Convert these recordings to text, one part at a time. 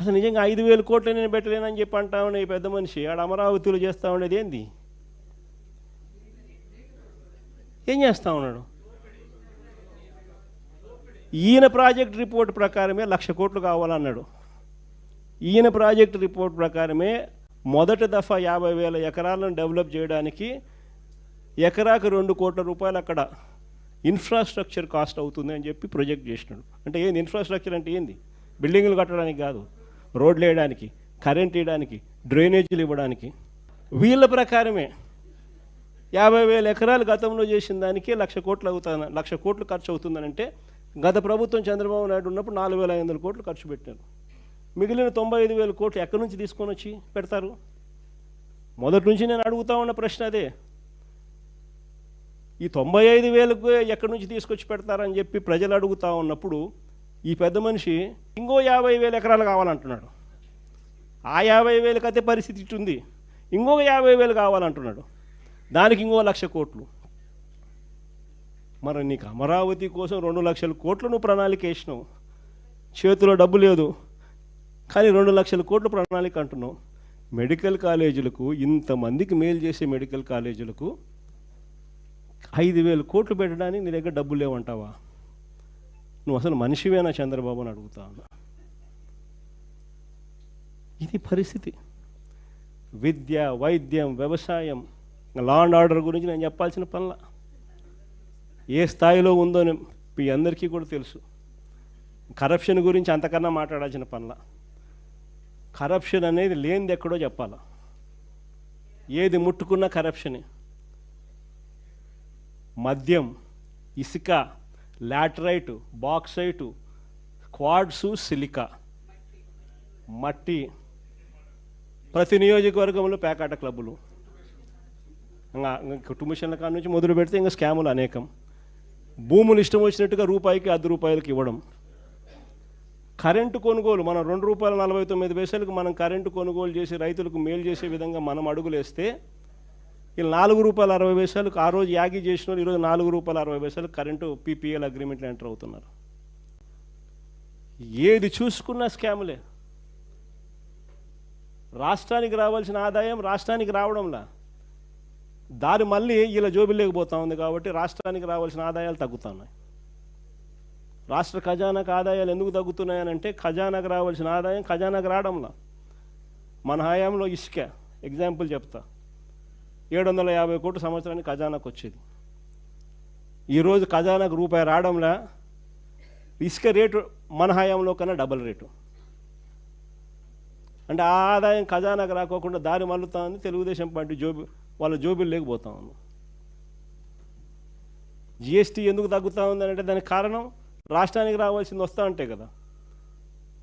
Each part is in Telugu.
అసలు నిజంగా ఐదు వేల కోట్లు నేను పెట్టలేనని చెప్పి అంటామని ఈ పెద్ద మనిషి. ఆడ అమరావతిలో చేస్తూ ఉండేది ఏంది? ఏం చేస్తూ ఉన్నాడు? ఈయన ప్రాజెక్ట్ రిపోర్ట్ ప్రకారమే లక్ష కోట్లు కావాలన్నాడు. ఈయన ప్రాజెక్ట్ రిపోర్ట్ ప్రకారమే మొదటి దఫా యాభై వేల ఎకరాలను డెవలప్ చేయడానికి ఎకరాకు రెండు కోట్ల రూపాయలు అక్కడ ఇన్ఫ్రాస్ట్రక్చర్ కాస్ట్ అవుతుంది అని చెప్పి ప్రొజెక్ట్ చేసినాడు. అంటే ఏంది? ఇన్ఫ్రాస్ట్రక్చర్ అంటే ఏంది? బిల్డింగ్లు కట్టడానికి కాదు. రోడ్లు వేయడానికి కరెంట్ వేయడానికి డ్రైనేజీలు ఇవ్వడానికి. వీళ్ళ ప్రకారమే యాభై వేల ఎకరాలు గతంలో చేసిన దానికి లక్ష కోట్లు అవుతాను లక్ష కోట్లు ఖర్చు అవుతుందనంటే గత ప్రభుత్వం చంద్రబాబు నాయుడు ఉన్నప్పుడు నాలుగు వేల ఐదు వందల కోట్లు ఖర్చు పెట్టారు. మిగిలిన తొంభై ఐదు వేల కోట్లు ఎక్కడి నుంచి తీసుకొని వచ్చి పెడతారు? మొదటి నుంచి నేను అడుగుతా ఉన్న ప్రశ్న అదే. ఈ తొంభై ఐదు వేలకు ఎక్కడి నుంచి తీసుకొచ్చి పెడతారని చెప్పి ప్రజలు అడుగుతా ఉన్నప్పుడు ఈ పెద్ద మనిషి ఇంకో యాభై వేల ఎకరాలు కావాలంటున్నాడు. ఆ యాభై వేలకు అయితే పరిస్థితి ఇటుంది ఇంకొక యాభై వేలు కావాలంటున్నాడు. దానికి ఇంకో లక్ష కోట్లు. మరి నీకు అమరావతి కోసం రెండు లక్షల కోట్లు నువ్వు ప్రణాళిక వేసినావు. చేతిలో డబ్బు లేదు. కానీ రెండు లక్షల కోట్లు ప్రణాళిక అంటున్నావు. మెడికల్ కాలేజీలకు ఇంతమందికి మేలు చేసే మెడికల్ కాలేజీలకు ఐదు వేలు కోట్లు పెట్టడానికి నీ దగ్గర డబ్బులు లేవంటావా? నువ్వు అసలు మనిషివేనా చంద్రబాబు అని అడుగుతా ఉన్నా. ఇది పరిస్థితి. విద్య వైద్యం వ్యవసాయం లా అండ్ ఆర్డర్ గురించి నేను చెప్పాల్సిన పనుల. ఏ స్థాయిలో ఉందో అని మీ అందరికీ కూడా తెలుసు. కరప్షన్ గురించి అంతకన్నా మాట్లాడాల్సిన పనుల. కరప్షన్ అనేది లేనిది ఎక్కడో చెప్పాలా. ఏది ముట్టుకున్నా కరప్షనే. మద్యం ఇసుక లాటరైటు బాక్సైటు క్వాడ్సు సిలికా. మట్టి. ప్రతి నియోజకవర్గంలో పేకాట క్లబ్బులు. ఇంకా ఇంకా కాడ నుంచి మొదలు పెడితే ఇంకా స్కాములు అనేకం. భూములు ఇష్టం వచ్చినట్టుగా రూపాయికి అర్ధ రూపాయలకి ఇవ్వడం. కరెంటు కొనుగోలు మనం రెండు రూపాయల నలభై తొమ్మిది పైసలకు మనం కరెంటు కొనుగోలు చేసి రైతులకు మేలు చేసే విధంగా మనం అడుగులేస్తే వీళ్ళు నాలుగు రూపాయల అరవై పైసలకు ఆ రోజు యాగి చేసిన వాళ్ళు ఈరోజు నాలుగు రూపాయల అరవై పైసలకు కరెంటు పీపీఎల్ అగ్రిమెంట్లు ఎంటర్ అవుతున్నారు. ఏది చూసుకున్నా స్కాములే రాష్ట్రానికి రావాల్సిన ఆదాయం రాష్ట్రానికి రావడంలా. దారి మళ్ళీ ఇలా జోబిలేకపోతా పోతా ఉంది కాబట్టి రాష్ట్రానికి రావాల్సిన ఆదాయాలు తగ్గుతున్నాయి రాష్ట్ర ఖజానాకు ఆదాయాలు ఎందుకు తగ్గుతున్నాయనంటే ఖజానాకు రావాల్సిన ఆదాయం ఖజానాకు రావడంలా. మన హయాంలో ఇసుక ఎగ్జాంపుల్ చెప్తా. ఏడు వందల యాభై కోట్ల సంవత్సరానికి ఖజానాకు వచ్చేది. ఈరోజు ఖజానాకు రూపాయి రావడంలా ఇసుక రేటు మన హయాంలో కన్నా డబల్ రేటు. అంటే ఆ ఆదాయం ఖజానాకు రాకోకుండా దారి మల్లుతా ఉంది తెలుగుదేశం పార్టీ జోబి వాళ్ళ జోబీలు లేకపోతా ఉంది. జిఎస్టీ ఎందుకు తగ్గుతూ ఉందంటే దానికి కారణం రాష్ట్రానికి రావాల్సింది వస్తూ ఉంటాయి కదా.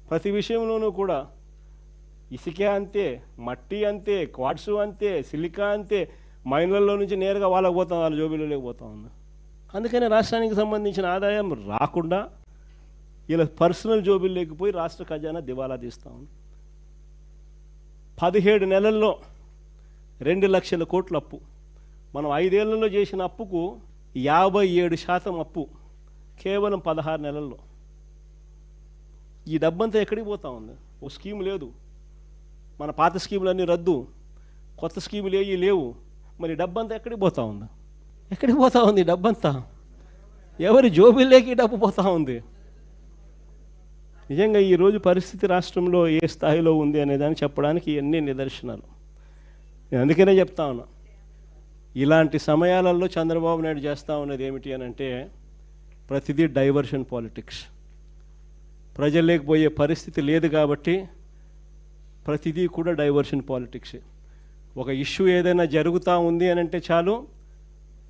ప్రతి విషయంలోనూ కూడా ఇసుక అంతే మట్టి అంతే క్వాడ్సు అంతే సిలికా అంతే. మైన్లలో నుంచి నేరుగా వాళ్ళకి పోతాం వాళ్ళ జోబీలో లేకపోతా ఉంది అందుకని రాష్ట్రానికి సంబంధించిన ఆదాయం రాకుండా ఇలా పర్సనల్ జోబీలు లేకపోయి రాష్ట్ర ఖజానా దివాలా తీస్తా ఉంది పదిహేడు నెలల్లో రెండు లక్షల కోట్ల అప్పు. మనం ఐదేళ్ళలో చేసిన అప్పుకు యాభై ఏడు శాతం అప్పు కేవలం పదహారు నెలల్లో. ఈ డబ్బంతా ఎక్కడికి పోతా ఉంది? ఓ స్కీమ్ లేదు. మన పాత స్కీములన్నీ రద్దు. కొత్త స్కీములు ఏవి లేవు. మరి డబ్బంతా ఎక్కడికి పోతా ఉంది? ఎక్కడికి పోతా ఉంది? డబ్బంతా? ఎవరి జోబీల్లోకి డబ్బు పోతా ఉంది? నిజంగా ఈరోజు పరిస్థితి రాష్ట్రంలో ఏ స్థాయిలో ఉంది అనే దాన్ని చెప్పడానికి ఎన్ని నిదర్శనాలు. నేను అందుకనే చెప్తా ఉన్నా. ఇలాంటి సమయాలలో చంద్రబాబు నాయుడు చేస్తూ ఉన్నది ఏమిటి అని అంటే ప్రతిదీ డైవర్షన్ పాలిటిక్స్. ప్రజల్లోకి పోయే పరిస్థితి లేదు కాబట్టి ప్రతిదీ కూడా డైవర్షన్ పాలిటిక్స్. ఒక ఇష్యూ ఏదైనా జరుగుతూ ఉంది అని అంటే చాలు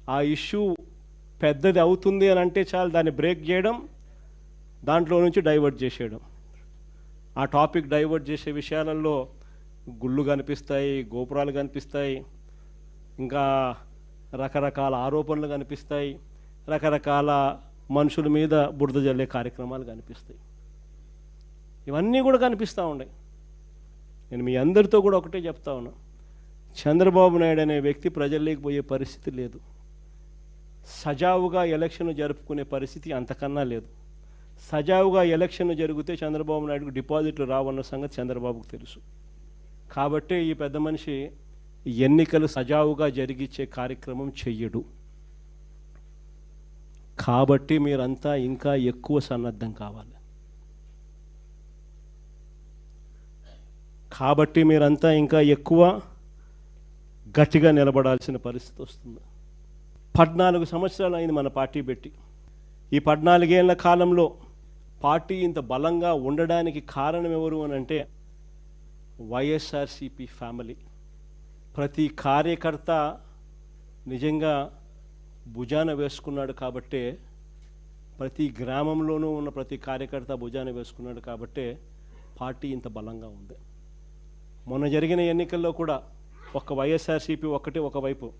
ఆ ఇష్యూ పెద్దది అవుతుంది అని అంటే చాలు దాన్ని బ్రేక్ చేయడం దాంట్లో నుంచి డైవర్ట్ చేసేయడం. ఆ టాపిక్ డైవర్ట్ చేసే విషయాలలో గుళ్ళు కనిపిస్తాయి గోపురాలు కనిపిస్తాయి ఇంకా రకరకాల ఆరోపణలు కనిపిస్తాయి రకరకాల మనుషుల మీద బురద జల్లే కార్యక్రమాలు కనిపిస్తాయి. ఇవన్నీ కూడా కనిపిస్తూ ఉన్నాయి. నేను మీ అందరితో కూడా ఒకటే చెప్తా ఉన్నా. చంద్రబాబు నాయుడు అనే వ్యక్తి ప్రజల్లోకి పోయే పరిస్థితి లేదు. సజావుగా ఎలక్షన్ జరుపుకునే పరిస్థితి అంతకన్నా లేదు. సజావుగా ఎలక్షన్ జరిగితే చంద్రబాబు నాయుడుకు డిపాజిట్లు రావన్న సంగతి చంద్రబాబుకు తెలుసు. కాబట్టే ఈ పెద్ద మనిషి ఎన్నికలు సజావుగా జరిగించే కార్యక్రమం చెయ్యడు. కాబట్టి మీరంతా ఇంకా ఎక్కువ సన్నద్ధం కావాలి. కాబట్టి మీరంతా ఇంకా ఎక్కువ గట్టిగా నిలబడాల్సిన పరిస్థితి వస్తుంది. పద్నాలుగు సంవత్సరాలు అయింది మన పార్టీ పెట్టి. ఈ పద్నాలుగేళ్ళ కాలంలో పార్టీ ఇంత బలంగా ఉండడానికి కారణం ఎవరు అని అంటే వైఎస్ఆర్సిపి ఫ్యామిలీ. ప్రతి కార్యకర్త నిజంగా భుజాన వేసుకున్నాడు కాబట్టే ప్రతి గ్రామంలోనూ ఉన్న ప్రతి కార్యకర్త భుజాన వేసుకున్నాడు కాబట్టే పార్టీ ఇంత బలంగా ఉంది. మొన్న జరిగిన ఎన్నికల్లో కూడా ఒక వైఎస్ఆర్సీపీ ఒకటి ఒకవైపు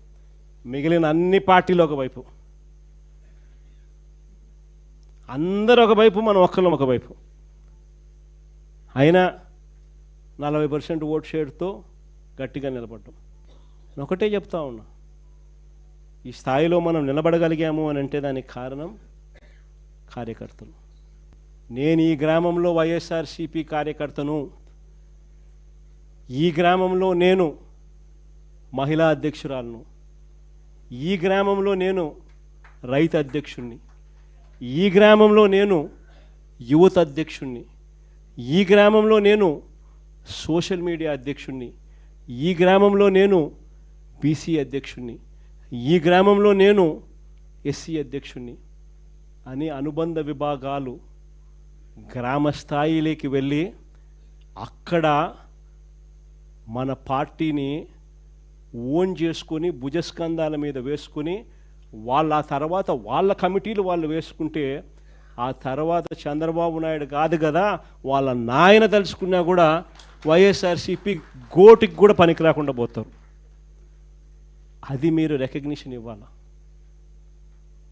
మిగిలిన అన్ని పార్టీలు ఒకవైపు. అందరు ఒకవైపు మనం ఒక్కళ్ళం ఒకవైపు. అయినా నలభై పర్సెంట్ ఓట్ షేర్తో గట్టిగా నిలబడ్డాం. ఒకటే చెప్తా ఉన్నా. ఈ స్థాయిలో మనం నిలబడగలిగాము అని అంటే దానికి కారణం కార్యకర్తలు. నేను ఈ గ్రామంలో వైఎస్ఆర్సీపీ కార్యకర్తను ఈ గ్రామంలో నేను మహిళా అధ్యక్షురాలను. ఈ గ్రామంలో నేను రైతు అధ్యక్షుణ్ణి. ఈ గ్రామంలో నేను యువత అధ్యక్షుణ్ణి. ఈ గ్రామంలో నేను సోషల్ మీడియా అధ్యక్షుణ్ణి. ఈ గ్రామంలో నేను బీసీ అధ్యక్షుణ్ణి. ఈ గ్రామంలో నేను ఎస్సీ అధ్యక్షుణ్ణి అని అనుబంధ విభాగాలు గ్రామ స్థాయిలోకి వెళ్ళి అక్కడ మన పార్టీని ఓన్ చేసుకొని భుజస్కంధాల మీద వేసుకొని వాళ్ళ ఆ తర్వాత వాళ్ళ కమిటీలు వాళ్ళు వేసుకుంటే ఆ తర్వాత చంద్రబాబు నాయుడు కాదు కదా వాళ్ళ నాయన తలుచుకున్నా కూడా వైఎస్ఆర్సీపీ గోటికి కూడా పనికి రాకుండా పోతారు. అది మీరు రికగ్నిషన్ ఇవ్వాలా?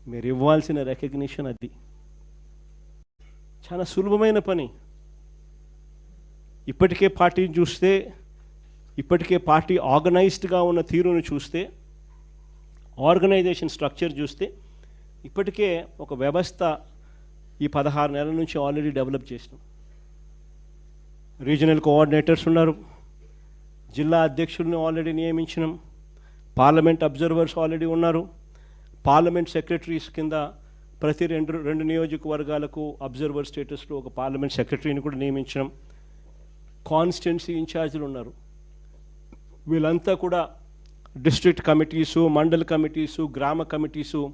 మీరు ఇవ్వాల్సిన రికగ్నిషన్ అది. చాలా సులభమైన పని. ఇప్పటికే పార్టీని చూస్తే ఇప్పటికే పార్టీ ఆర్గనైజ్డ్గా ఉన్న తీరును చూస్తే ఆర్గనైజేషన్ స్ట్రక్చర్ చూస్తే ఇప్పటికే ఒక వ్యవస్థ ఈ పదహారు నెలల నుంచి ఆల్రెడీ డెవలప్ చేసినాం. రీజనల్ కోఆర్డినేటర్స్ ఉన్నారు. జిల్లా అధ్యక్షుల్ని ఆల్రెడీ నియమించినాం. పార్లమెంట్ అబ్జర్వర్స్ ఆల్రెడీ ఉన్నారు. పార్లమెంట్ సెక్రటరీస్ కింద ప్రతి రెండు రెండు నియోజకవర్గాలకు అబ్జర్వర్ స్టేటస్లో ఒక పార్లమెంట్ సెక్రటరీని కూడా నియమించడం కాన్స్టిట్యున్సీ ఇన్ఛార్జీలు ఉన్నారు. వీళ్ళంతా కూడా డిస్ట్రిక్ట్ కమిటీసు మండల్ కమిటీసు గ్రామ కమిటీసు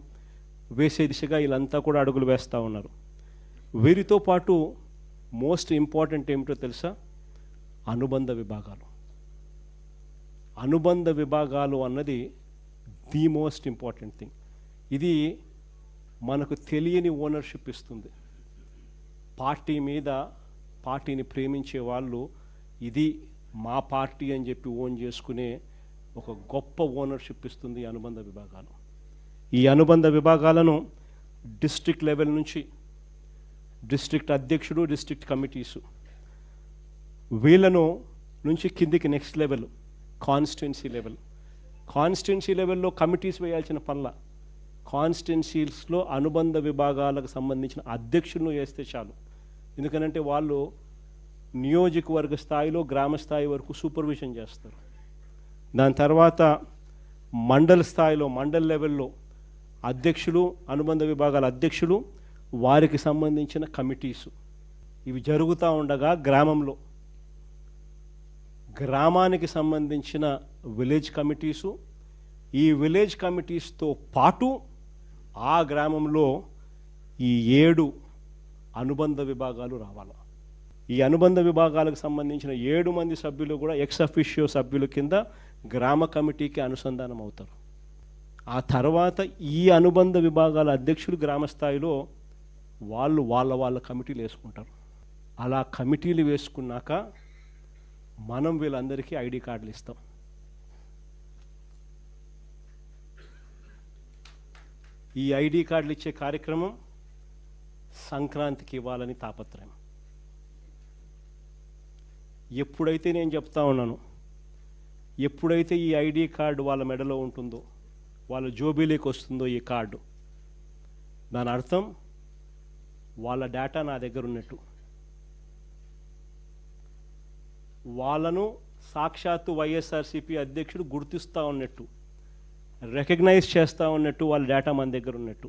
వేసే దిశగా వీళ్ళంతా కూడా అడుగులు వేస్తూ ఉన్నారు. వీరితో పాటు మోస్ట్ ఇంపార్టెంట్ ఏమిటో తెలుసా? అనుబంధ విభాగాలు. అనుబంధ విభాగాలు అన్నది ది మోస్ట్ ఇంపార్టెంట్ థింగ్. ఇది మనకు తెలియని ఓనర్షిప్ ఇస్తుంది. పార్టీ మీద పార్టీని ప్రేమించే వాళ్ళు ఇది మా పార్టీ అని చెప్పి ఓన్ చేసుకునే ఒక గొప్ప ఓనర్షిప్ ఇస్తుంది ఈ అనుబంధ విభాగాలు. ఈ అనుబంధ విభాగాలను డిస్ట్రిక్ట్ లెవెల్ నుంచి డిస్ట్రిక్ట్ అధ్యక్షుడు డిస్ట్రిక్ట్ కమిటీసు వీళ్ళను నుంచి కిందికి next level constituency level constituency లెవెల్లో కమిటీస్ వేయాల్సిన పనుల కాన్స్టిట్యున్సీస్లో అనుబంధ విభాగాలకు సంబంధించిన అధ్యక్షులను వేస్తే చాలు. ఎందుకనంటే వాళ్ళు నియోజకవర్గ స్థాయిలో గ్రామ స్థాయి వరకు సూపర్విజన్ చేస్తారు. దాని తర్వాత మండల స్థాయిలో మండల్ లెవెల్లో అధ్యక్షులు అనుబంధ విభాగాల అధ్యక్షులు వారికి సంబంధించిన కమిటీసు. ఇవి జరుగుతూ ఉండగా గ్రామంలో గ్రామానికి సంబంధించిన విలేజ్ కమిటీసు ఈ విలేజ్ కమిటీస్తో పాటు ఆ గ్రామంలో ఈ ఏడు అనుబంధ విభాగాలు రావాలి. ఈ అనుబంధ విభాగాలకు సంబంధించిన ఏడు మంది సభ్యులు కూడా ఎక్స్ అఫిషియో సభ్యుల కింద గ్రామ కమిటీకి అనుసంధానం అవుతారు. ఆ తర్వాత ఈ అనుబంధ విభాగాల అధ్యక్షులు గ్రామ స్థాయిలో వాళ్ళు వాళ్ళ వాళ్ళ కమిటీలు వేసుకుంటారు. అలా కమిటీలు వేసుకున్నాక మనం వీళ్ళందరికీ ఐడి కార్డులు ఇస్తాం. ఈ ఐడి కార్డులు ఇచ్చే కార్యక్రమం సంక్రాంతికి ఇవ్వాలని తాపత్రయం. ఎప్పుడైతే నేను చెప్తా ఉన్నాను ఎప్పుడైతే ఈ ఐడి కార్డు వాళ్ళ మెడలో ఉంటుందో వాళ్ళ జోబీలోకి వస్తుందో ఈ కార్డు దాని అర్థం వాళ్ళ డేటా నా దగ్గర ఉన్నట్టు. వాళ్ళను సాక్షాత్తు వైఎస్ఆర్సీపీ అధ్యక్షుడు గుర్తిస్తూ ఉన్నట్టు రికగ్నైజ్ చేస్తూ ఉన్నట్టు వాళ్ళ డేటా మన దగ్గర ఉన్నట్టు.